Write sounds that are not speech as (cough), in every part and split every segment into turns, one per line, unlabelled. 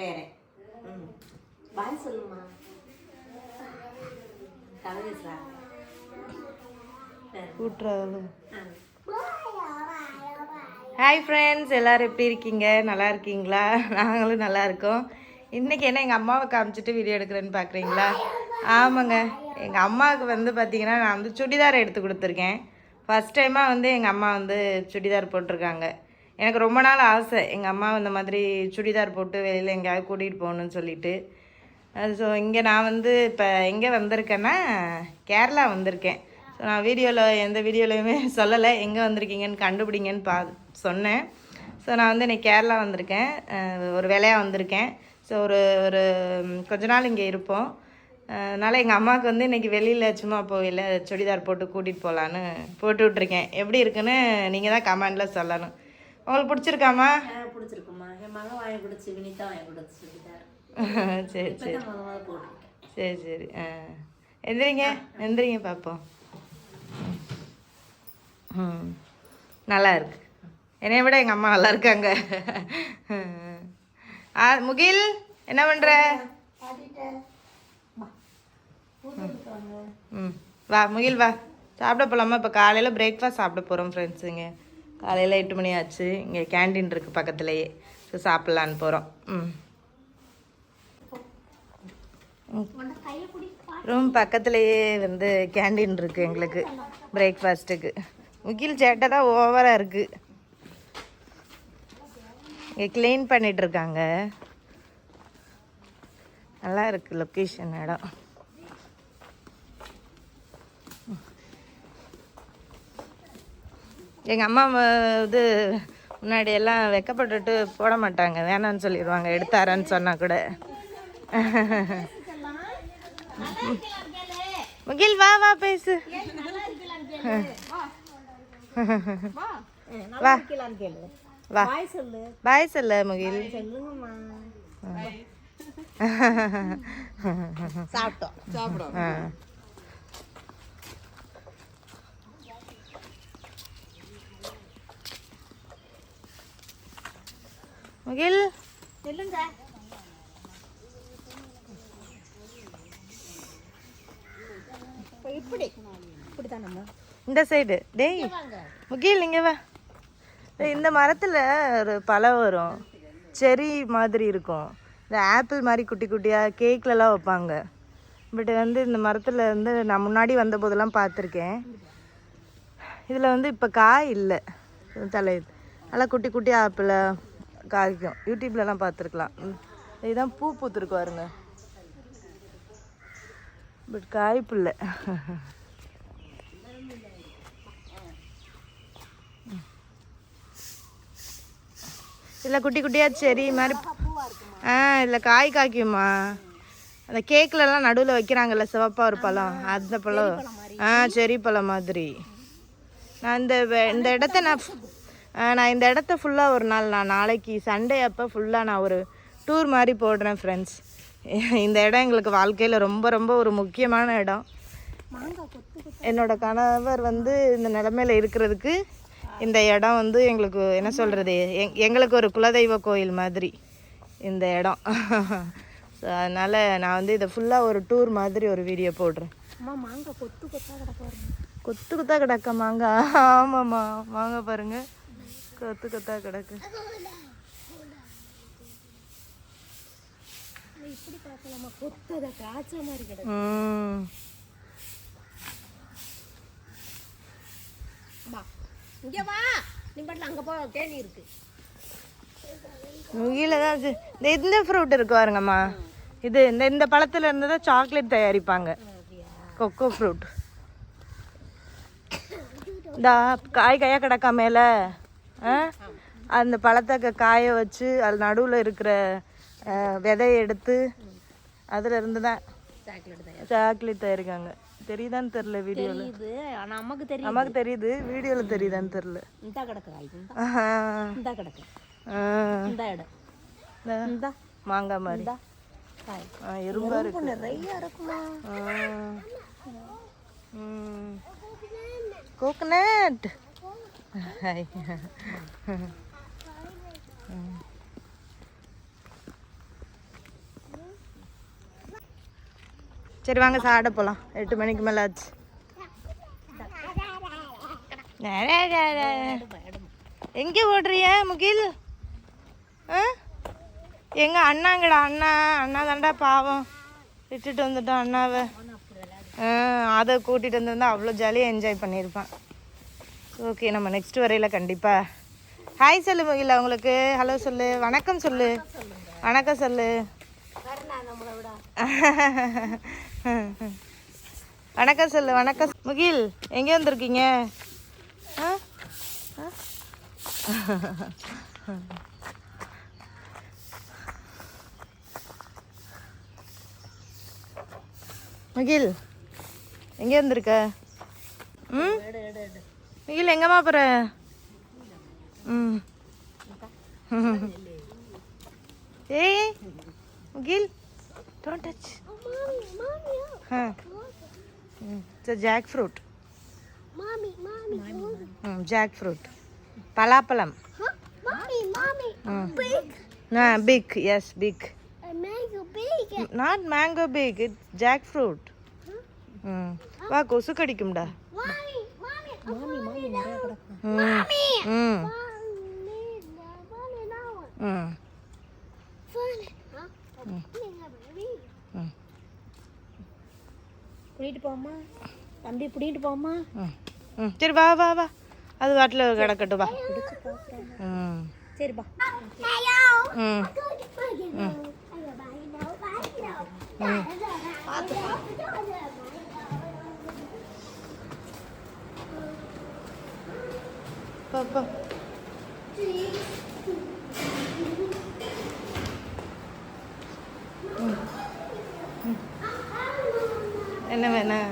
வேற பாய் சொல்லுமா கலந்துச்சா
hi friends எல்லோரும் எப்படி இருக்கீங்க நல்லா இருக்கீங்களா நாங்களும் நல்லா இருக்கோம் இன்றைக்கி என்ன எங்கள் அம்மாவை காமிச்சிட்டு வீடியோ எடுக்கிறேன்னு பார்க்குறீங்களா ஆமாங்க எங்கள் அம்மாவுக்கு வந்து பார்த்தீங்கன்னா நான் வந்து சுடிதார் எடுத்து கொடுத்துருக்கேன் ஃபஸ்ட் டைமாக வந்து எங்கள் அம்மா வந்து சுடிதார் போட்டிருக்காங்க எனக்கு ரொம்ப நாள் ஆசை எங்கள் அம்மா இந்த மாதிரி சுடிதார் போட்டு வெளியில் எங்கேயாவது கூட்டிகிட்டு போகணும்னு சொல்லிட்டு ஸோ இங்கே நான் வந்து இப்போ எங்கே வந்திருக்கேன்னா கேரளா வந்திருக்கேன் ஸோ நான் வீடியோவில் எந்த வீடியோலையுமே (laughs) சொல்லலை எங்கே வந்திருக்கீங்கன்னு கண்டுபிடிங்கன்னு பா சொன்னேன் ஸோ நான் வந்து இன்றைக்கி கேரளா வந்திருக்கேன் ஒரு வேலையாக வந்திருக்கேன் ஸோ ஒரு ஒரு கொஞ்ச நாள் இங்கே இருப்போம் அதனால் எங்கள் அம்மாவுக்கு வந்து இன்றைக்கி வெளியில் சும்மா போகல சுடிதார் போட்டு கூட்டிகிட்டு போகலான்னு போட்டு விட்ருக்கேன் எப்படி இருக்குன்னு நீங்கள் தான் கமெண்டில் சொல்லணும் உங்களுக்கு பிடிச்சிருக்காமா (laughs) சரி சரி சரி சரி ஆ எந்திரிங்க எந்திரிங்க பார்ப்போம் ம் நல்லா இருக்கு என்னைய விட எங்கள் அம்மா நல்லா இருக்காங்க ஆ முகில் என்ன பண்ணுற ம் வா முகில் வா சாப்பிட போகலாமா இப்போ காலையில் பிரேக்ஃபாஸ்ட் சாப்பிட போகிறோம் ஃப்ரெண்ட்ஸுங்க காலையில் எட்டு மணி ஆச்சு இங்கே கேண்டீன் இருக்குது பக்கத்துலேயே ஸோ சாப்பிட்லான்னு போகிறோம் ம் ரூம் பக்கத்துலேயே வந்து கேண்டீன் இருக்குது எங்களுக்கு பிரேக்ஃபாஸ்ட்டுக்கு முகில் சேட்டை தான் ஓவராக இருக்குது இங்கே க்ளீன் பண்ணிகிட்ருக்காங்க நல்லா இருக்குது லொக்கேஷன் இடம் எங்கள் அம்மா இது முன்னாடியெல்லாம் வெக்கப்பட்டுட்டு போட மாட்டாங்க வேணான்னு சொல்லிடுவாங்க எடுத்தாரன்னு சொன்னால் கூட முகில் வா வா பேசு வா வா பாய் சொல்லு முகில் சாப்பிட்டோம் சாப்பிடும் முகில் சொல்லுங்க இப்படி இப்படிதான் நம்ம இந்த சைடு டேய் முகில் இங்கே வா இந்த மரத்தில் ஒரு பழம் வரும் செரி மாதிரி இருக்கும் இந்த ஆப்பிள் மாதிரி குட்டி குட்டியாக கேக்லலாம் வைப்பாங்க பட் வந்து இந்த மரத்தில் வந்து நான் முன்னாடி வந்த போதெல்லாம் பார்த்துருக்கேன் இதில் வந்து இப்போ காய் இல்லை தலை நல்லா குட்டி குட்டி ஆப்பிளை காய்க்கும் யூடியூப்லலாம் பார்த்துருக்கலாம் இதுதான் பூ பூத்துருக்கு பாருங்க பட் காய் இல்லை இல்லை குட்டி குட்டியாக சரி மாதிரி ஆ இல்லை காய் காய்க்குமா அந்த கேக்லலாம் நடுவில் வைக்கிறாங்கல்ல சிவப்பாக ஒரு பழம் அந்த பழம் ஆ செரி பழம் மாதிரி நான் இந்த இந்த இடத்த நான் நான் இந்த இடத்த ஃபுல்லாக ஒரு நாள் நான் நாளைக்கு சண்டே அப்போ ஃபுல்லாக நான் ஒரு டூர் மாதிரி போடுறேன் ஃப்ரெண்ட்ஸ் இந்த இடம் எங்களுக்கு வாழ்க்கையில் ரொம்ப ரொம்ப ஒரு முக்கியமான இடம் என்னோட கணவர் வந்து இந்த நிலமையில இருக்கிறதுக்கு இந்த இடம் வந்து எங்களுக்கு என்ன சொல்கிறது எங் எங்களுக்கு ஒரு குலதெய்வ கோயில் மாதிரி இந்த இடம் ஸோ அதனால் நான் வந்து இதை ஃபுல்லாக ஒரு டூர் மாதிரி ஒரு வீடியோ போடுறேன் கொத்து கொத்தா கிடக்க மாங்காய் ஆமாம்மா மாங்காய் பாருங்கள் கத்து கத்தா கிடக்கு இருக்கு இந்த இந்த ஃப்ரூட் இருக்கு பாருங்கம்மா இது இந்த இந்த பழத்தில் தான் சாக்லேட் தயாரிப்பாங்க கொக்கோ ஃப்ரூட் இந்த காய் கையாக கிடக்கா மேலே அந்த பழத்தக்க காய வச்சு அது நடுவில் இருக்கிற விதையை எடுத்து அதில் இருந்து தான் சாக்லேட் தயாரிக்காங்க தெரியுதான்னு தெரியல
வீடியோவில் நமக்கு தெரியும்
நமக்கு தெரியுது வீடியோவில் தெரியுதான்னு தெரியல
இந்த கிடக்கு
மாங்காய் மாதிரி எறும்பா இருக்கு நிறைய கோகனட் சரி வாங்க சாட போகலாம் எட்டு மணிக்கு மேலே ஆச்சு எங்கே ஓடுறிய முகில் எங்க அண்ணாங்கடா அண்ணா அண்ணா தாண்டா பாவம் விட்டுட்டு வந்துட்டோம் அண்ணாவை அதை கூட்டிகிட்டு வந்திருந்தா அவ்வளோ ஜாலியாக என்ஜாய் பண்ணியிருப்பேன் ஓகே நம்ம நெக்ஸ்ட் வரையில கண்டிப்பாக ஹாய் சொல்லு முகில உங்களுக்கு ஹலோ சொல்லு வணக்கம் சொல்லு வணக்கம் சொல்லு வணக்கம் சொல்லு வணக்கம் முகில் எங்கே வந்திருக்கீங்க முகில் எங்கே வந்திருக்க ம் இல்லை எங்கம்மா போகிற ம் ஏய் kill don't touch jackfruit jackfruit பலாப்பழம் pick yes pick not mango pick it jackfruit வா கொசு கடிக்கும்டா மாமி
பிடிட்டு போமா தம்பி பிடிட்டு போமா
ம் சரி வா வா வா அது வாட்டில் கிடக்கட்டும் வா ம் சரி வா ம் ம் என்ன வேணும்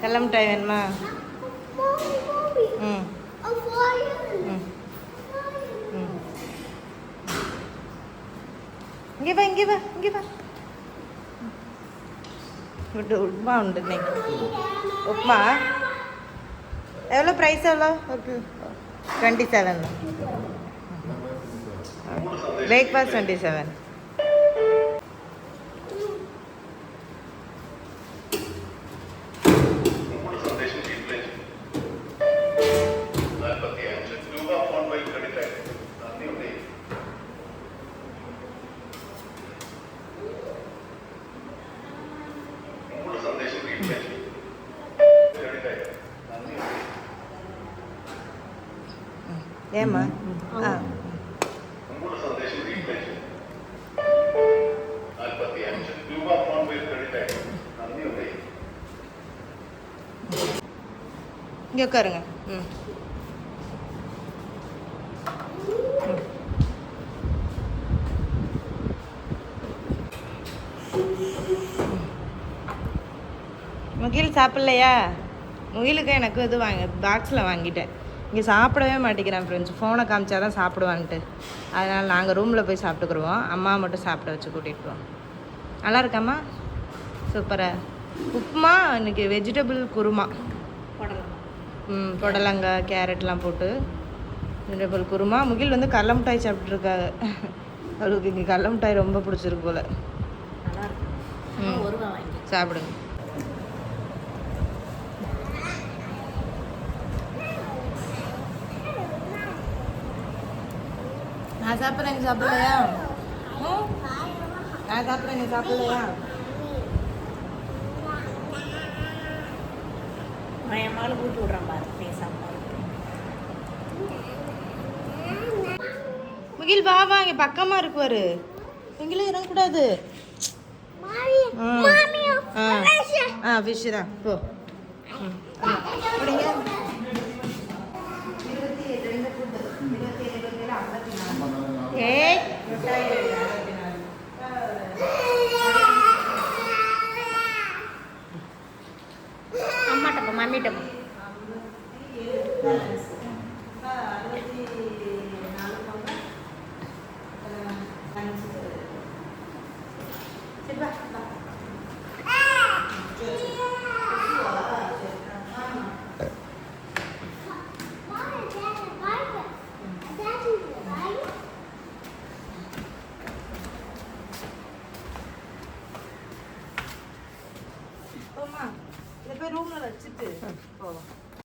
கிளம்பிட்டாய் வேணுமா ம் இங்கே வா இங்கே வா இங்கே வா ഇവിടെ ഉപ്മാ ഉണ്ട് ഉപ്മാ എവ്വളോ പ്രൈസ് എവ്വളോ okay twenty seven breakfast twenty seven ஆ இங்கே உட்காருங்க ம் முகில் சாப்பிட்லையா முகிலுக்கு எனக்கு இது வாங்க பாக்ஸில் வாங்கிட்டேன் இங்கே சாப்பிடவே மாட்டேங்கிறான் ஃப்ரெண்ட்ஸ் ஃபோனை காமிச்சா தான் சாப்பிடுவான்ட்டு அதனால் நாங்கள் ரூமில் போய் சாப்பிட்டுக்குருவோம் அம்மா மட்டும் சாப்பிட வச்சு கூட்டிகிட்டு போவோம் நல்லா இருக்காம்மா சூப்பராக உப்புமா இன்னைக்கு வெஜிடபிள் குருமா ம் புடலங்காய் கேரட்லாம் போட்டு வெஜிடபிள் குருமா முகில் வந்து கடல மிட்டாய் சாப்பிட்ருக்காங்க அவளுக்கு இங்கே கடல மிட்டாய் ரொம்ப பிடிச்சிருக்கு போல் ம் சாப்பிடுங்க நான் சாப்பிட்றேன் நீ சாப்பிடலையா நான் சாப்பிட்றேன் நீ சாப்பிடலையா விட்றேன் பாரு முகில் வா வா இங்கே பக்கமாக இருக்குவாரு முகிலும் இறங்கக்கூடாது ஆ ஆ ஃபிஷ்ஷு தான் போ ம்
えい